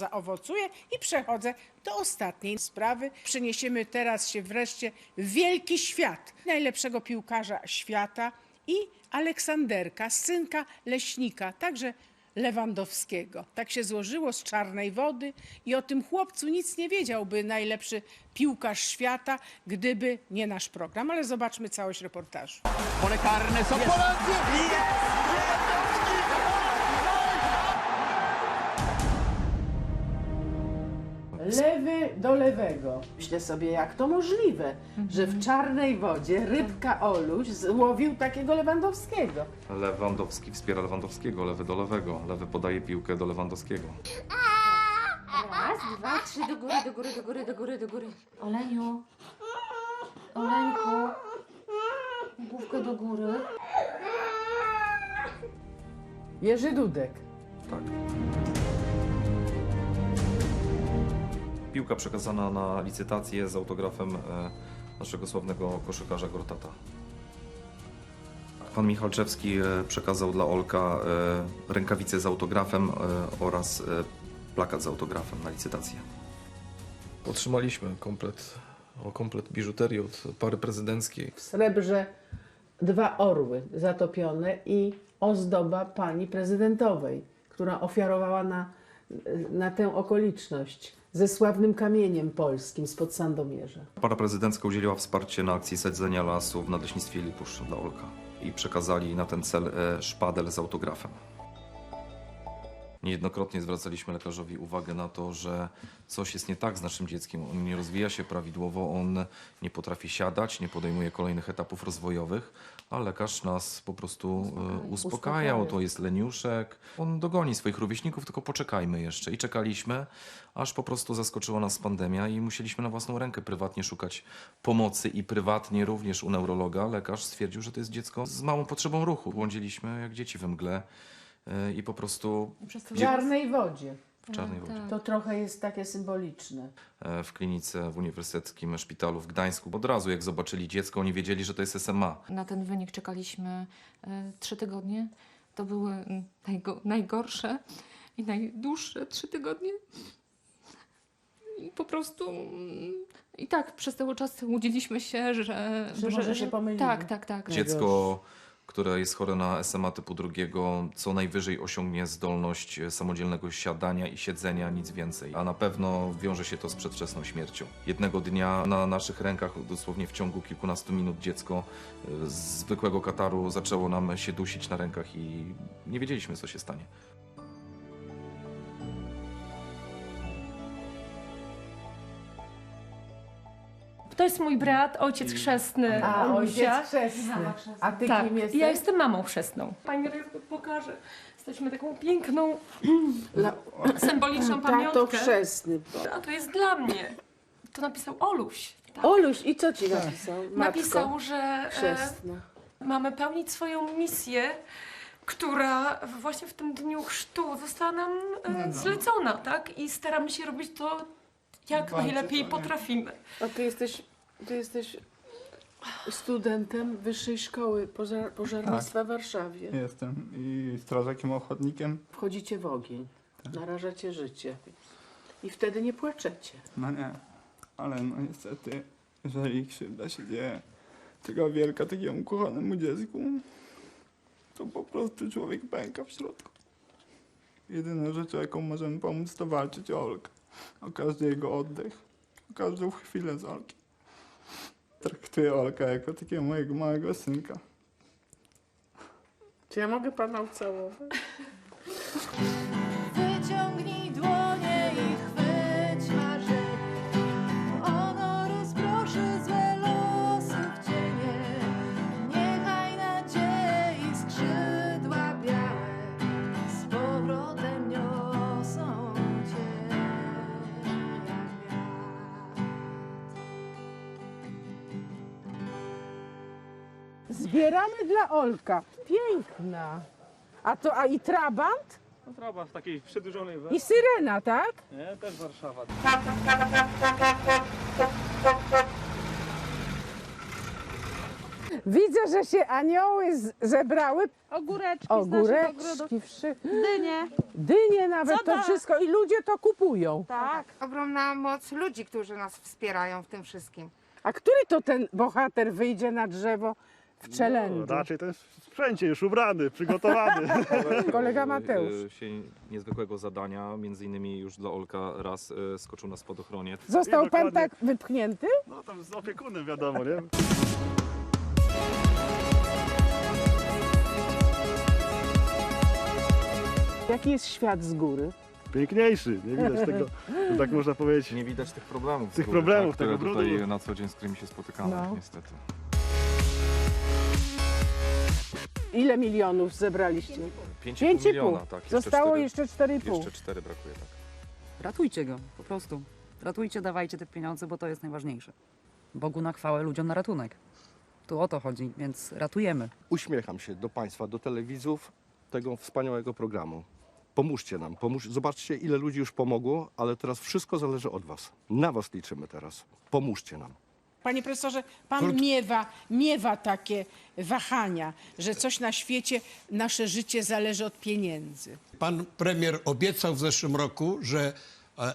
zaowocuje i przechodzę do ostatniej sprawy. Przeniesiemy teraz się wreszcie w wielki świat najlepszego piłkarza świata i Aleksanderka, synka leśnika, także Lewandowskiego. Tak się złożyło z czarnej wody i o tym chłopcu nic nie wiedziałby najlepszy piłkarz świata, gdyby nie nasz program. Ale zobaczmy całość reportażu. Pole karne są Polacy! Lewy do lewego. Myślę sobie, jak to możliwe, że w czarnej wodzie rybka Oluś złowił takiego Lewandowskiego. Lewandowski wspiera Lewandowskiego, lewy do lewego, lewy podaje piłkę do Lewandowskiego. Raz, dwa, trzy, do góry, do góry, do góry, do góry, do góry. Oleniu. Oleńku. Główkę do góry. Jerzy Dudek. Tak. Piłka przekazana na licytację z autografem e, naszego sławnego koszykarza Gortata. Pan Michalczewski e, przekazał dla Olka e, rękawice z autografem oraz plakat z autografem na licytację. Otrzymaliśmy komplet, o komplet biżuterii od pary prezydenckiej. W srebrze dwa orły zatopione i ozdoba pani prezydentowej, która ofiarowała na, na tę okoliczność ze sławnym kamieniem polskim spod Sandomierza. Para prezydencka udzieliła wsparcia na akcji sadzenia lasu w Nadleśnictwie Lipusz dla Olka i przekazali na ten cel e, szpadel z autografem. Niejednokrotnie zwracaliśmy lekarzowi uwagę na to, że coś jest nie tak z naszym dzieckiem. On nie rozwija się prawidłowo, on nie potrafi siadać, nie podejmuje kolejnych etapów rozwojowych, a lekarz nas po prostu e, uspokajał. To jest leniuszek. On dogoni swoich rówieśników, tylko poczekajmy jeszcze. I czekaliśmy, aż po prostu zaskoczyła nas pandemia i musieliśmy na własną rękę prywatnie szukać pomocy i prywatnie również u neurologa. Lekarz stwierdził, że to jest dziecko z małą potrzebą ruchu. Błądziliśmy jak dzieci we mgle e, i po prostu W czarnej wodzie. w czarnej wodzie. To trochę jest takie symboliczne. E, W klinice w Uniwersyteckim Szpitalu w Gdańsku. Od razu jak zobaczyli dziecko, oni wiedzieli, że to jest SMA. Na ten wynik czekaliśmy e, trzy tygodnie. To były mm, najgo, najgorsze i najdłuższe trzy tygodnie. I po prostu. mm, I tak przez cały czas łudziliśmy się, że. Że może się pomylimy. Tak, tak, tak. Dziecko, które jest chore na SMA typu drugiego, co najwyżej osiągnie zdolność samodzielnego siadania i siedzenia, nic więcej. A na pewno wiąże się to z przedwczesną śmiercią. Jednego dnia na naszych rękach, dosłownie w ciągu kilkunastu minut, dziecko e, z zwykłego kataru zaczęło nam się dusić na rękach i nie wiedzieliśmy, co się stanie. To jest mój brat, ojciec chrzestny A, Olusia. ojciec chrzestny. A ty Tak, kim jesteś? ja jestem mamą chrzestną. Pani Rejs pokaże. Jesteśmy taką piękną, La... symboliczną Tato pamiątkę. chrzestny. A to jest dla mnie. To napisał Oluś. Tak. Oluś, i co ci napisał? Matko Napisał, że e, chrzestna. mamy pełnić swoją misję, która właśnie w tym dniu chrztu została nam e, zlecona, tak? I staramy się robić to jak najlepiej potrafimy. A ty jesteś, ty jesteś studentem Wyższej Szkoły Pożar, Pożarnictwa w Warszawie. Jestem i strażakiem ochotnikiem. Wchodzicie w ogień, narażacie życie. I wtedy nie płaczecie. No nie, ale no niestety, jeżeli krzywda się dzieje taka wielka takiemu kochanemu dziecku, to po prostu człowiek pęka w środku. Jedyną rzeczą, jaką możemy pomóc, to walczyć o Olkę. O każdy jego oddech, o każdą chwilę z Olki. Traktuję Olkę jako takiego mojego małego synka. Czy ja mogę pana ucałować? Zbieramy dla Olka. Piękna. A to, a i trabant? No trawa w takiej przedłużonej I wersji, syrena, tak? nie? Też Warszawa. Widzę, że się anioły z- zebrały. Ogóreczki z ogrodu. Ogóreczki, wszy... Dynie. dynie nawet, Co to da? wszystko. I ludzie to kupują. Tak. ogromna moc ludzi, którzy nas wspierają w tym wszystkim. A który to ten bohater wyjdzie na drzewo w? No, raczej ten w sprzęcie już ubrany, przygotowany. Kolega Mateusz. E, się niezwykłego zadania, między innymi już dla Olka raz e, skoczył na spadochroniec. Został pan dokładnie. tak wypchnięty? No tam z opiekunem wiadomo, nie? Jaki jest świat z góry? Piękniejszy, nie widać tego, że tak można powiedzieć. Nie widać tych problemów. Tych problemów, tak, które tego tutaj brudu. na co dzień, z którymi się spotykamy, No. niestety. Ile milionów zebraliście? 5,5 5,5. miliona, tak. jeszcze Zostało cztery- jeszcze 4,5. Jeszcze 4 brakuje, tak. Ratujcie go, po prostu. Ratujcie, dawajcie te pieniądze, bo to jest najważniejsze. Bogu na chwałę, ludziom na ratunek. Tu o to chodzi, więc ratujemy. uśmiecham się do Państwa, do telewizów tego wspaniałego programu. Pomóżcie nam, pomóż... zobaczcie ile ludzi już pomogło, ale teraz wszystko zależy od Was. Na Was liczymy teraz. Pomóżcie nam. Panie profesorze, pan miewa, miewa takie wahania, że coś na świecie, nasze życie zależy od pieniędzy. Pan premier obiecał w zeszłym roku, że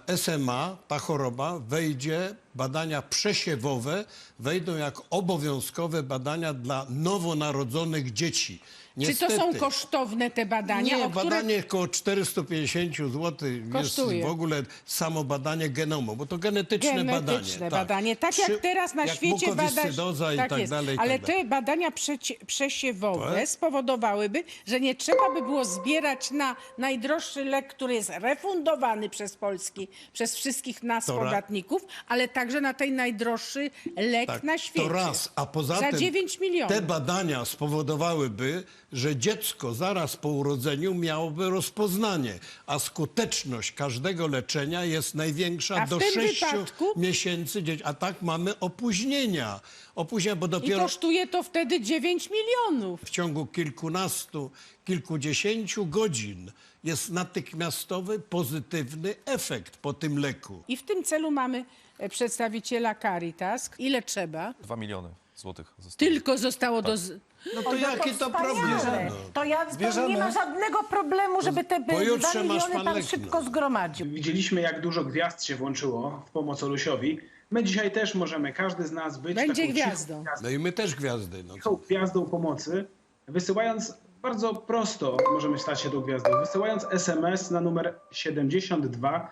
e, SMA, ta choroba, wejdzie, badania przesiewowe wejdą jak obowiązkowe badania dla nowonarodzonych dzieci. Czy to są Niestety. kosztowne te badania? Nie, o które... badanie około 450 zł jest Kosztuje. w ogóle samo badanie genomu, bo to genetyczne, Genetyczne badanie. badanie. Tak, jak Trzy- teraz na jak świecie mukowiscydoza i tak jest. dalej. i Ale tak dalej. te badania przecie- przesiewowe Tak. spowodowałyby, że nie trzeba by było zbierać na najdroższy lek, który jest refundowany przez Polski, przez wszystkich nas, To ra- podatników, ale także na ten najdroższy lek Tak, na świecie. To raz, a poza Za tym 9 milionów. te badania spowodowałyby, że dziecko zaraz po urodzeniu miałoby rozpoznanie, a skuteczność każdego leczenia jest największa A w do tym 6 wypadku- miesięcy dzieci. A tak mamy opóźnienia. Opóźnienia, bo I dopiero kosztuje to wtedy 9 milionów. w ciągu kilkunastu, kilkudziesięciu godzin jest natychmiastowy, pozytywny efekt po tym leku. I w tym celu mamy e, przedstawiciela Caritas. Ile trzeba? 2 miliony złotych zostało. Tylko zostało do... z- No to jaki to problem? No. To ja to nie ma żadnego problemu, żeby te pojutrze 2 masz miliony pan pan leki, szybko no. zgromadził. Widzieliśmy, jak dużo gwiazd się włączyło w pomoc Olusiowi. My dzisiaj też możemy, każdy z nas być Będzie taką cichą gwiazdą. No i my też gwiazdy. No. cichą gwiazdą pomocy, wysyłając bardzo prosto możemy stać się tą gwiazdą, wysyłając SMS na numer 72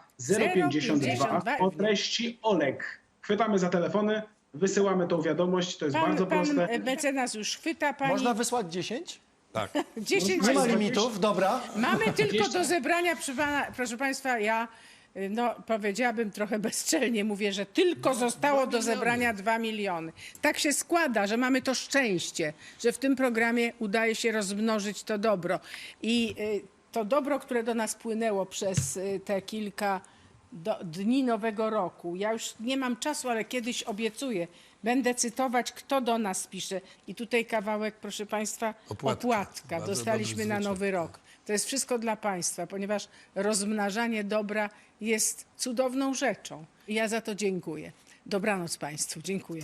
052 o treści Olek. Chwytamy za telefony, wysyłamy tą wiadomość, to jest Pan, bardzo pan proste. e, mecenas już chwyta pani. Można wysłać 10? Tak. 10 Nie ma limitów, dobra. Mamy tylko do zebrania, proszę, pana, proszę Państwa, ja y, no, powiedziałabym trochę bezczelnie, mówię, że tylko zostało do zebrania 2 miliony. Tak się składa, że mamy to szczęście, że w tym programie udaje się rozmnożyć to dobro. I y, to dobro, które do nas płynęło przez y, te kilka do, dni nowego roku. Ja już nie mam czasu, ale kiedyś obiecuję. Będę cytować, kto do nas pisze. I tutaj kawałek, proszę Państwa, Opłatka. opłatka. Dostaliśmy na nowy rok. To jest wszystko dla Państwa, ponieważ rozmnażanie dobra jest cudowną rzeczą. I ja za to dziękuję. Dobranoc Państwu. Dziękuję.